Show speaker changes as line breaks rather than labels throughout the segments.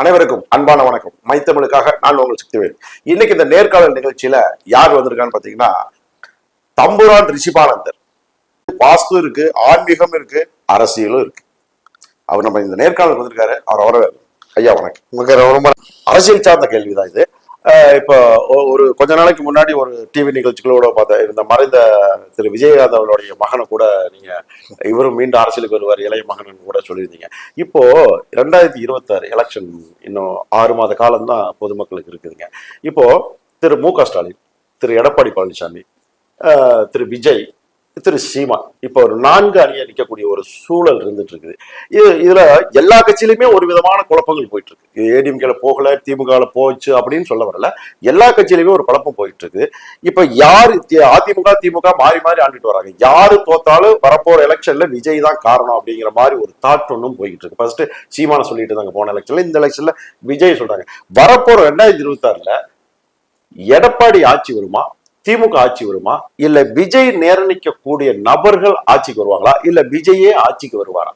அனைவருக்கும் அன்பான வணக்கம். மைத்தமிழுக்காக நான் உங்கள் சக்திவேல். இன்னைக்கு இந்த நேர்காணல் நிகழ்ச்சியில யார் வந்திருக்கான்னு பாத்தீங்கன்னா தம்புரான் ரிஷிபானந்தர். வாஸ்து இருக்கு ஆன்மீகம் இருக்கு அரசியலும் இருக்கு. அவர் நம்ம இந்த நேர்காணல் வந்திருக்காரு. அவர் வர ஐயா வணக்கம். உங்களுக்கு ரொம்ப அரசியல் சார்ந்த கேள்விதான் இது. இப்போ ஒரு கொஞ்ச நாளைக்கு முன்னாடி ஒரு டிவி நிகழ்ச்சிகளோட பார்த்த இந்த மறைந்த திரு. விஜயகாந்த் அவர்களுடைய மகனை கூட நீங்க இவரும் மீண்டும் அரசியலுக்கு வருவார் இளைய மகன் கூட சொல்லியிருந்தீங்க. இப்போ ரெண்டாயிரத்தி இருபத்தாறு எலெக்ஷன் இன்னும் ஆறு மாத காலம் தான் பொதுமக்களுக்கு இருக்குதுங்க. இப்போ திரு. மு. க. ஸ்டாலின் திரு. எடப்பாடி பழனிசாமி திரு. விஜய் திரு சீமா. இப்போ ஒரு நான்கு அணியை நிற்கக்கூடிய ஒரு சூழல் இருந்துட்டு இருக்குது இது இதுல எல்லா கட்சியிலுமே ஒரு விதமான குழப்பங்கள் போயிட்டு இருக்கு ஏடிஎம்கேல போகல திமுகல போச்சு அப்படின்னு சொல்ல வரல. எல்லா கட்சியிலுமே ஒரு குழப்பம் போயிட்டு இருக்கு இப்போ யார் தி- அதிமுக திமுக மாறி மாறி ஆண்டுட்டு வராங்க. யாரு தோத்தாலும் வரப்போற எலெக்ஷன்ல விஜய் தான் காரணம் அப்படிங்கிற மாதிரி ஒரு தாட் ஒன்றும் போயிட்டு இருக்கு ஃபர்ஸ்ட் சீமான சொல்லிட்டு இருந்தாங்க போன எலெக்ஷன்ல இந்த எலெக்ஷன்ல விஜய் சொல்றாங்க. வரப்போற ரெண்டாயிரத்தி இருபத்தி ஆறுல எடப்பாடி ஆட்சி வருமா? திமுக ஆட்சி வருமா? இல்ல விஜய் நேரணிக்கக்கூடிய நபர்கள் ஆட்சிக்கு வருவாங்களா? இல்ல விஜயே ஆட்சிக்கு வருவாரா?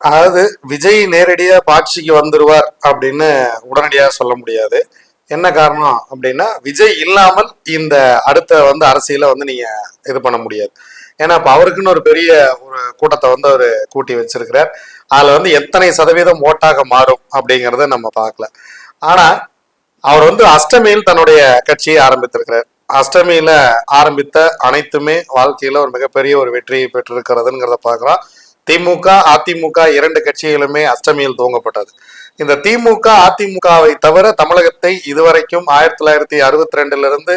அதாவது விஜய் நேரடியா ஆட்சிக்கு வந்துருவார் அப்படின்னு உடனடியா சொல்ல முடியாது. என்ன காரணம் அப்படின்னா விஜய் இல்லாமல் இந்த அடுத்த வந்து அரசியல வந்து நீங்க இது பண்ண முடியாது. ஏன்னா இப்ப அவருக்குன்னு ஒரு பெரிய ஒரு கூட்டத்தை வந்து அவர் கூட்டி வச்சிருக்கிறார். அதுல வந்து எத்தனை சதவீதம் ஓட்டாக மாறும் அப்படிங்கறத நம்ம பார்க்கல. ஆனா அவர் வந்து அஷ்டமியில் தன்னுடைய கட்சியை ஆரம்பித்திருக்கிறார். அஷ்டமியில ஆரம்பித்த அனைத்துமே வாழ்க்கையில ஒரு மிகப்பெரிய ஒரு வெற்றியை பெற்றிருக்கிறதுங்கிறத பார்க்கலாம். திமுக அதிமுக இரண்டு கட்சிகளுமே அஷ்டமியில் துவங்கப்பட்டது. இந்த திமுக அதிமுகவை தவிர தமிழகத்தை இதுவரைக்கும் ஆயிரத்தி தொள்ளாயிரத்தி அறுபத்தி ரெண்டுல இருந்து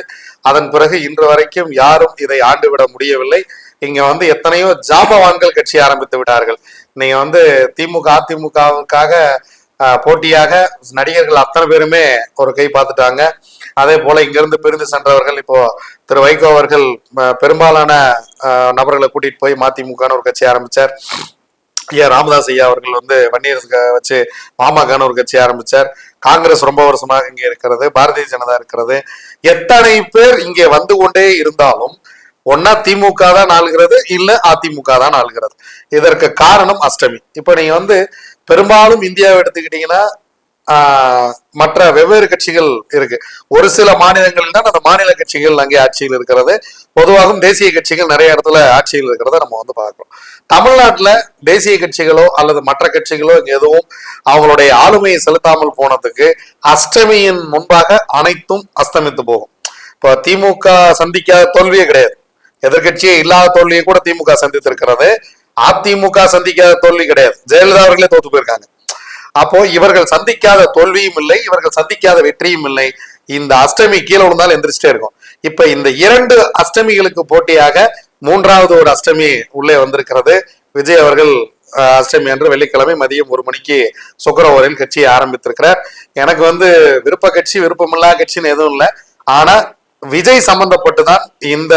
அதன் பிறகு இன்று வரைக்கும் யாரும் இதை ஆண்டுவிட முடியவில்லை. இங்க வந்து எத்தனையோ ஜாபவான்கள் கட்சி ஆரம்பித்து விட்டார்கள். நீங்க வந்து திமுக அதிமுகவுக்காக போட்டியாக நடிகர்கள் அத்தனை பேருமே ஒரு கை பார்த்துட்டாங்க. அதே போல இங்கிருந்து பிரிந்து சென்றவர்கள் இப்போ திரு வைகோ அவர்கள் பெரும்பாலான ஆஹ், நபர்களை கூட்டிட்டு போய் மதிமுகன்னு ஒரு கட்சி ஆரம்பிச்சார். ஐயா ராமதாஸ் ஐயா அவர்கள் வந்து வன்னியர் க- வச்சு மாமாக்கான ஒரு கட்சி ஆரம்பிச்சார். காங்கிரஸ் ரொம்ப வருஷமாக இங்கே இருக்கிறது பாரதிய ஜனதா இருக்கிறது. எத்தனை பேர் இங்கே வந்து கொண்டே இருந்தாலும் ஒன்னா திமுக தான் ஆளுகிறது இல்ல அதிமுக தான் ஆளுகிறது இதற்கு காரணம் அஷ்டமி. இப்ப நீங்க வந்து பெரும்பாலும் இந்தியாவை எடுத்துக்கிட்டீங்கன்னா ஆஹ், மற்ற வெவ்வேறு கட்சிகள் இருக்கு. ஒரு சில மாநிலங்களில் தான் அந்த மாநில கட்சிகள் அங்கே ஆட்சியில் இருக்கிறது. பொதுவாகவும் தேசிய கட்சிகள் நிறைய இடத்துல ஆட்சியில் இருக்கிறத நம்ம வந்து பார்க்கிறோம். தமிழ்நாட்டில் தேசிய கட்சிகளோ அல்லது மற்ற கட்சிகளோ எதுவும் அவங்களுடைய ஆளுமையை செலுத்தாமல் போனதுக்கு அஷ்டமியின் முன்பாக அனைத்தும் அஸ்தமித்து போகும். இப்போ திமுக சந்திக்காத தோல்வியே கிடையாது. எதிர்க்கட்சியே இல்லாத தோல்வியை கூட திமுக சந்தித்திருக்கிறது. அதிமுக சந்திக்காத தோல்வி கிடையாது. ஜெயலலிதா அவர்களே தோத்து போயிருக்காங்க. அப்போ இவர்கள் சந்திக்காத தோல்வியும் இல்லை இவர்கள் சந்திக்காத வெற்றியும் இல்லை. இந்த அஷ்டமி கீழே விழுந்தாலும் எந்திரிச்சிட்டே இருக்கும். இப்ப இந்த இரண்டு அஷ்டமிகளுக்கு போட்டியாக மூன்றாவது ஒரு அஷ்டமி உள்ளே வந்திருக்கிறது. விஜய் அவர்கள் அஷ்டமி அன்று வெள்ளிக்கிழமை மதியம் ஒரு மணிக்கு சுக்கரவரில் கட்சியை ஆரம்பித்திருக்கிறார். எனக்கு வந்து விருப்ப கட்சி விருப்பமில்லா கட்சின்னு எதுவும் இல்லை. ஆனா விஜய் சம்பந்தப்பட்டு தான் இந்த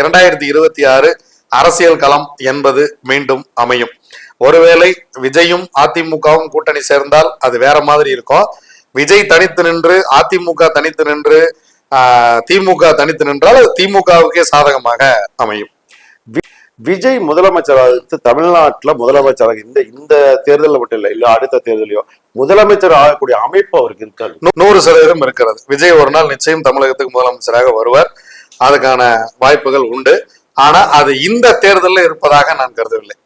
இரண்டாயிரத்தி இருபத்தி ஆறு அரசியல் களம் என்பது மீண்டும் அமையும். ஒருவேளை விஜயும் அதிமுகவும் கூட்டணி சேர்ந்தால் அது வேற மாதிரி இருக்கும். விஜய் தனித்து நின்று அதிமுக தனித்து நின்று திமுக தனித்து நின்றால் அது திமுகவுக்கே சாதகமாக அமையும்.
விஜய் முதலமைச்சராக தமிழ்நாட்டுல முதலமைச்சராக இந்த இந்த தேர்தலில் மட்டும் இல்லை இல்லை அடுத்த தேர்தலையோ முதலமைச்சர் ஆகக்கூடிய அமைப்பு அவருக்கு இருக்காது.
நூறு சதவீதம் இருக்கிறது. விஜய் ஒரு நாள் நிச்சயம் தமிழகத்துக்கு முதலமைச்சராக வருவார். அதுக்கான வாய்ப்புகள் உண்டு. ஆனா அது இந்த தேர்தலில் இருப்பதாக நான் கருதவில்லை.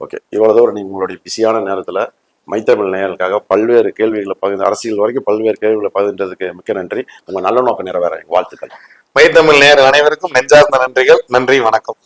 ஓகே. இவ்வளவு தூரம் நீங்க உங்களுடைய பிஸியான நேரத்துல மைத்தமிழ் நேயர்களுக்காக பல்வேறு கேள்விகளை பகிர்ந்து அரசியல் வரைக்கும் பல்வேறு கேள்விகளை பகிர்ந்ததுக்கு மிக்க நன்றி. உங்க நல்ல நோக்கம் நிறைவேற வாழ்த்துக்கள்.
மைத்தமிழ் நேர் அனைவருக்கும் நெஞ்சார்ந்த நன்றிகள். நன்றி வணக்கம்.